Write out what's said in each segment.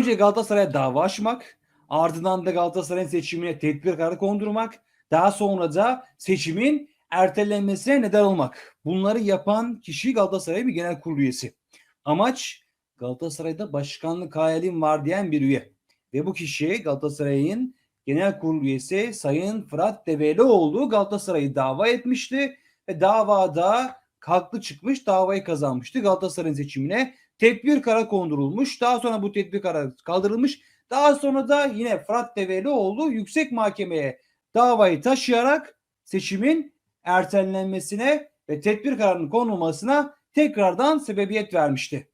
Önce Galatasaray'a dava açmak, ardından da Galatasaray'ın seçimine tedbir kararı kondurmak, daha sonra da seçimin ertelenmesine neden olmak. Bunları yapan kişi Galatasaray bir genel kurulu üyesi. Amaç Galatasaray'da başkanlık hayalim var diyen bir üye. Ve bu kişi Galatasaray'ın genel kurulu üyesi Sayın Fırat Develioğlu Galatasaray'ı dava etmişti ve davada haklı çıkmış davayı kazanmıştı. Galatasaray'ın seçimine tedbir kararı kondurulmuş. Daha sonra bu tedbir kararı kaldırılmış. Daha sonra da yine Fırat Develioğlu yüksek mahkemeye davayı taşıyarak seçimin ertelenmesine ve tedbir kararının konulmasına tekrardan sebebiyet vermişti.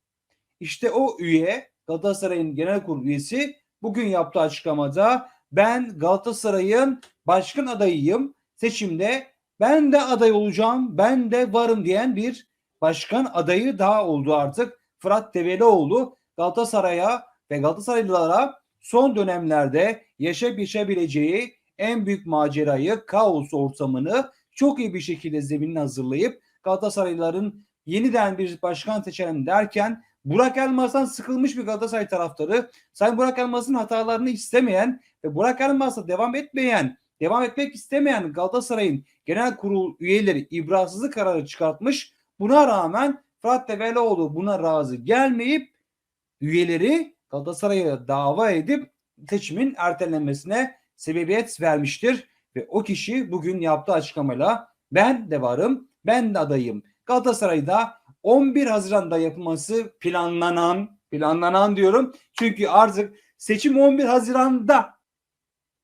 İşte o üye Galatasaray'ın genel kurulu üyesi bugün yaptığı açıklamada ben Galatasaray'ın başkan adayıyım. Seçimde ben de aday olacağım, ben de varım diyen bir başkan adayı daha oldu artık. Fırat Develioğlu Galatasaray'a ve Galatasaraylılara son dönemlerde yaşayıp yaşayabileceği en büyük macerayı, kaos ortamını çok iyi bir şekilde zeminini hazırlayıp Galatasaraylıların yeniden bir başkan seçelim derken Burak Elmas'tan sıkılmış bir Galatasaray taraftarı, Sayın Burak Elmas'ın hatalarını istemeyen ve Burak Elmas'la devam etmeyen, devam etmek istemeyen Galatasaray'ın genel kurul üyeleri ibrasızlık kararı çıkartmış. Buna rağmen Fırat Develioğlu buna razı gelmeyip üyeleri Galatasaray'a dava edip seçimin ertelenmesine sebebiyet vermiştir. Ve o kişi bugün yaptığı açıklamayla ben de varım, ben de adayım. Galatasaray'da 11 Haziran'da yapılması planlanan, planlanan diyorum. Çünkü artık seçim 11 Haziran'da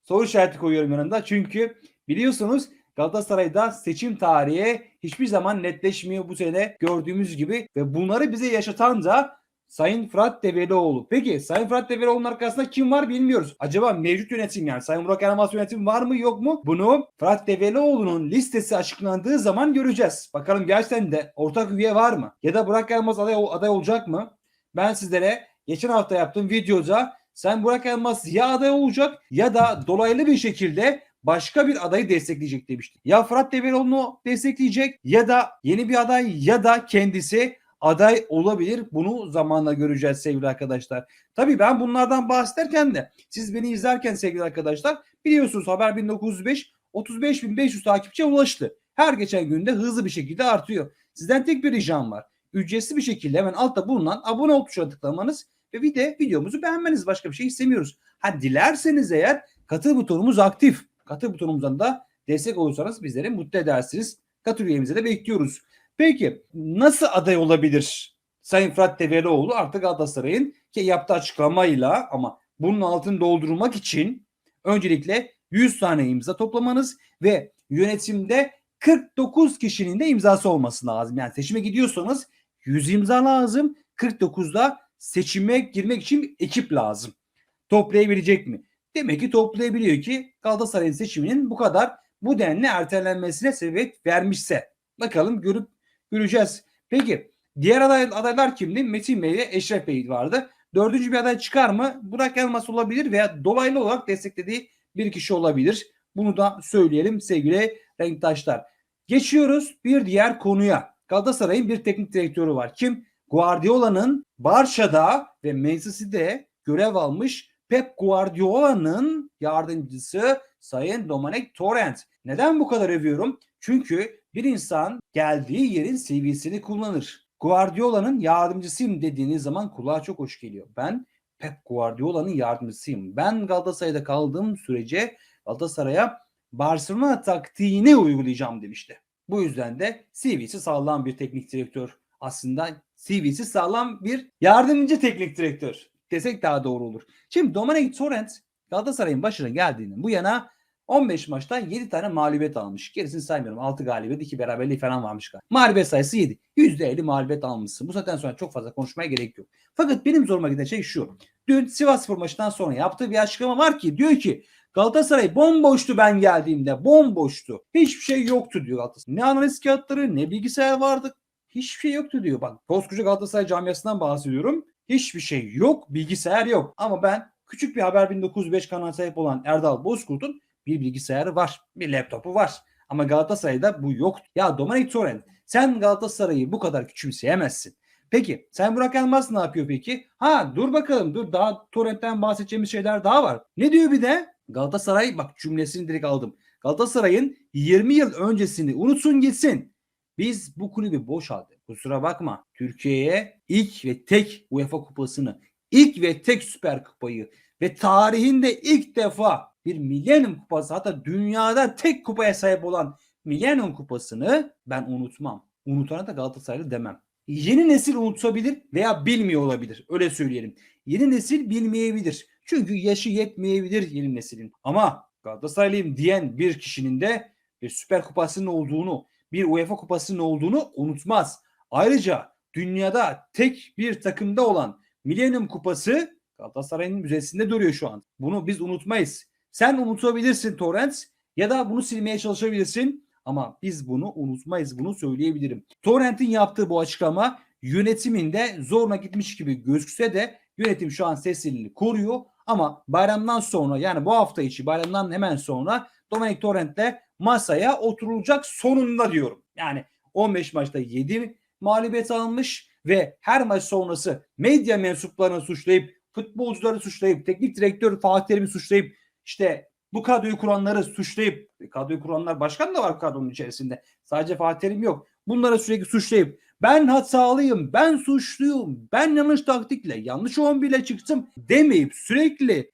soru işareti koyuyorum yanında. Çünkü biliyorsunuz Galatasaray'da seçim tarihi hiçbir zaman netleşmiyor bu sene gördüğümüz gibi ve bunları bize yaşatan da Sayın Fırat Develioğlu. Peki Sayın Fırat Develioğlu'nun arkasında kim var bilmiyoruz. Acaba mevcut yönetim yani Sayın Burak Elmas yönetim var mı yok mu? Bunu Fırat Develioğlu'nun listesi açıklandığı zaman göreceğiz. Bakalım gerçekten de ortak üye var mı? Ya da Burak Elmas aday, aday olacak mı? Ben sizlere geçen hafta yaptığım videoda Sayın Burak Elmas ya aday olacak ya da dolaylı bir şekilde başka bir adayı destekleyecek demiştim. Ya Fırat Develioğlu'nu destekleyecek ya da yeni bir aday ya da kendisi aday olabilir. Bunu zamanla göreceğiz sevgili arkadaşlar. Tabii ben bunlardan bahsederken de siz beni izlerken sevgili arkadaşlar biliyorsunuz Haber 1905 35.500 takipçiye ulaştı. Her geçen günde hızlı bir şekilde artıyor. Sizden tek bir ricam var. Ücretsiz bir şekilde hemen altta bulunan abone ol tuşuna tıklamanız ve bir de videomuzu beğenmeniz. Başka bir şey istemiyoruz. Ha dilerseniz eğer katıl butonumuz aktif. Katıl butonumuzdan da destek olursanız bizleri mutlu edersiniz. Katıl üyemize de bekliyoruz. Peki nasıl aday olabilir Sayın Fırat Develioğlu artık Galatasaray'ın ki yaptığı açıklamayla ama bunun altını doldurmak için öncelikle 100 tane imza toplamanız ve yönetimde 49 kişinin de imzası olması lazım. Yani seçime gidiyorsanız 100 imza lazım. 49'da seçime girmek için ekip lazım. Toplayabilecek mi? Demek ki toplayabiliyor ki Galatasaray'ın seçiminin bu kadar bu denli ertelenmesine sebebiyet vermişse. Bakalım görüp göreceğiz. Peki diğer aday, adaylar kimdi? Metin Bey ile Eşref Bey vardı. Dördüncü bir aday çıkar mı? Burak Elmas olabilir veya dolaylı olarak desteklediği bir kişi olabilir. Bunu da söyleyelim sevgili renktaşlar. Geçiyoruz bir diğer konuya. Galatasaray'ın bir teknik direktörü var. Kim? Guardiola'nın Barça'da ve Manchester City'de görev almış Pep Guardiola'nın yardımcısı Sayın Dominic Torrent. Neden bu kadar övüyorum? Çünkü bir insan geldiği yerin CV'sini kullanır. Guardiola'nın yardımcısıyım dediğiniz zaman kulağa çok hoş geliyor. Ben Pep Guardiola'nın yardımcısıyım. Ben Galatasaray'da kaldığım sürece Galatasaray'a Barcelona taktiğini uygulayacağım demişti. Bu yüzden de CV'si sağlam bir teknik direktör. Aslında CV'si sağlam bir yardımcı teknik direktör desek daha doğru olur. Şimdi Dominic Torrent Galatasaray'ın başına geldiğinin bu yana 15 maçta 7 tane mağlubiyet almış. Gerisini saymıyorum. 6 galibiyet, 2 beraberliği falan varmış galiba. Mağlubiyet sayısı 7. %50 mağlubiyet almışsın. Bu saatten sonra çok fazla konuşmaya gerek yok. Fakat benim zoruma giden şey şu. Dün Sivas Spor maçından sonra yaptığı bir açıklama var ki diyor ki Galatasaray bomboştu ben geldiğimde. Bomboştu. Hiçbir şey yoktu diyor Galatasaray. Ne analiz kağıtları ne bilgisayar vardı. Hiçbir şey yoktu diyor. Bak koskoca Galatasaray camiasından bahsediyorum. Hiçbir şey yok. Bilgisayar yok. Ama ben küçük bir Haber 1905 kanal sahip olan Erdal Bozkurt'un bir bilgisayarı var. Bir laptopu var. Ama Galatasaray'da bu yok. Ya Dominic Torrent sen Galatasaray'ı bu kadar küçümseyemezsin. Peki sen Burak Elmas ne yapıyor peki? Ha dur bakalım dur daha Torrent'ten bahsedeceğimiz şeyler daha var. Ne diyor bir de? Galatasaray bak cümlesini direkt aldım. Galatasaray'ın 20 yıl öncesini unutsun gitsin. Biz bu kulübü boşalttık. Kusura bakma. Türkiye'ye ilk ve tek UEFA kupasını, ilk ve tek Süper Kupayı ve tarihinde ilk defa bir Millennium Kupası hatta dünyada tek kupaya sahip olan Millennium Kupası'nı ben unutmam. Unutana da Galatasaraylı demem. Yeni nesil unutabilir veya bilmiyor olabilir. Öyle söyleyelim. Yeni nesil bilmeyebilir. Çünkü yaşı yetmeyebilir yeni neslin. Ama Galatasaraylıyım diyen bir kişinin de bir Süper Kupası'nın olduğunu, bir UEFA Kupası'nın olduğunu unutmaz. Ayrıca dünyada tek bir takımda olan Millennium Kupası Galatasaray'ın müzesinde duruyor şu an. Bunu biz unutmayız. Sen unutabilirsin Torrent ya da bunu silmeye çalışabilirsin ama biz bunu unutmayız. Bunu söyleyebilirim. Torrent'in yaptığı bu açıklama yönetiminde zoruna gitmiş gibi gözükse de yönetim şu an sessizliğini koruyor ama bayramdan sonra yani bu hafta içi bayramdan hemen sonra Dominic Torrent'le masaya oturulacak sonunda diyorum. Yani 15 maçta 7 mağlubiyet alınmış ve her maç sonrası medya mensuplarını suçlayıp futbolcuları suçlayıp teknik direktör Fatih Terim'i suçlayıp işte bu kadroyu kuranları suçlayıp kadroyu kuranlar başkan da var kadronun içerisinde. Sadece Fatih Terim yok. Bunları sürekli suçlayıp ben hatalıyım, ben suçluyum, ben yanlış taktikle, yanlış 11 ile çıktım demeyip sürekli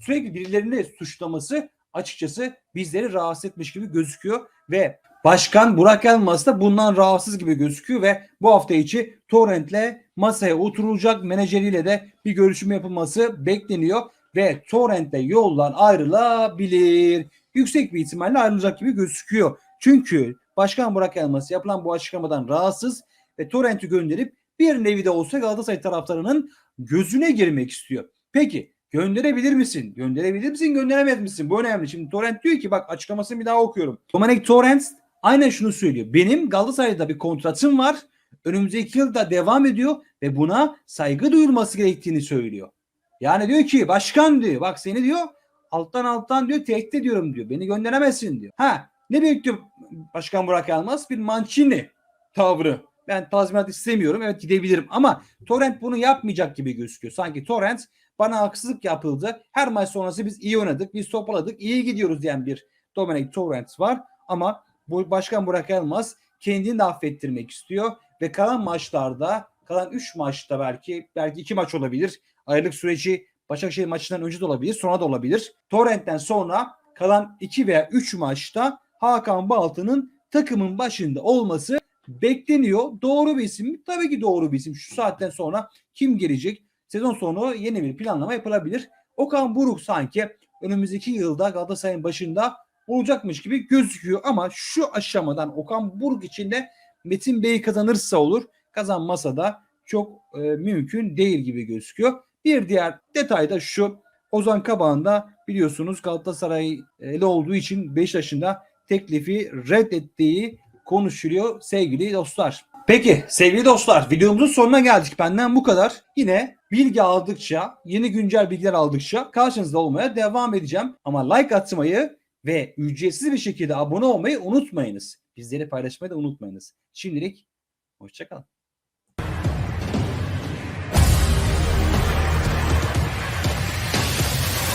sürekli birilerini suçlaması açıkçası bizleri rahatsız etmiş gibi gözüküyor ve Başkan Burak Elmas da bundan rahatsız gibi gözüküyor ve bu hafta içi Torrent'le masaya oturulacak menajeriyle de bir görüşme yapılması bekleniyor ve Torrent'le yollar ayrılabilir. Yüksek bir ihtimalle ayrılacak gibi gözüküyor. Çünkü Başkan Burak Elmas yapılan bu açıklamadan rahatsız ve Torrent'i gönderip bir nevi de olsa Galatasaray taraftarının gözüne girmek istiyor. Peki gönderebilir misin? Gönderebilir misin? Gönderemez misin? Bu önemli. Şimdi Torrent diyor ki bak açıklamasını bir daha okuyorum. Dominic Torrent aynen şunu söylüyor. Benim Galatasaray'da bir kontratım var. Önümüzdeki yılda devam ediyor ve buna saygı duyulması gerektiğini söylüyor. Yani diyor ki başkan diyor bak seni diyor alttan alttan diyor tehdit ediyorum diyor. Beni gönderemezsin diyor. Ha ne bekliyor Başkan Burak Yılmaz? Bir Mancini tavrı. Ben tazminat istemiyorum. Evet gidebilirim ama Torrent bunu yapmayacak gibi gözüküyor. Sanki Torrent bana haksızlık yapıldı. Her maç sonrası biz iyi oynadık. Biz toparladık. iyi gidiyoruz diyen bir Dominic Torrent var. Ama bu Başkan Burak Yılmaz kendini de affettirmek istiyor ve kalan maçlarda kalan 3 maçta belki belki 2 maç olabilir. Ayrılık süreci Başakşehir maçından önce de olabilir, sonra da olabilir. Torrent'ten sonra kalan 2 veya 3 maçta Hakan Baltı'nın takımın başında olması bekleniyor. Doğru bir isim mi? Tabii ki doğru bir isim. Şu saatten sonra kim gelecek? Sezon sonu yeni bir planlama yapılabilir. Okan Buruk sanki önümüzdeki yılda Galatasaray'ın başında olacakmış gibi gözüküyor ama şu aşamadan Okan Buruk için de Metin Bey kazanırsa olur. Kazanmasa da çok e, mümkün değil gibi gözüküyor. Bir diğer detay da şu. Ozan Kabağ'ın da biliyorsunuz Galatasaray'lı olduğu için Beşiktaş'ın teklifi reddettiği konuşuluyor sevgili dostlar. Peki sevgili dostlar videomuzun sonuna geldik. Benden bu kadar. Yine bilgi aldıkça, yeni güncel bilgiler aldıkça karşınızda olmaya devam edeceğim. Ama like atmayı ve ücretsiz bir şekilde abone olmayı unutmayınız. Bizleri paylaşmayı da unutmayınız. Şimdilik hoşçakalın.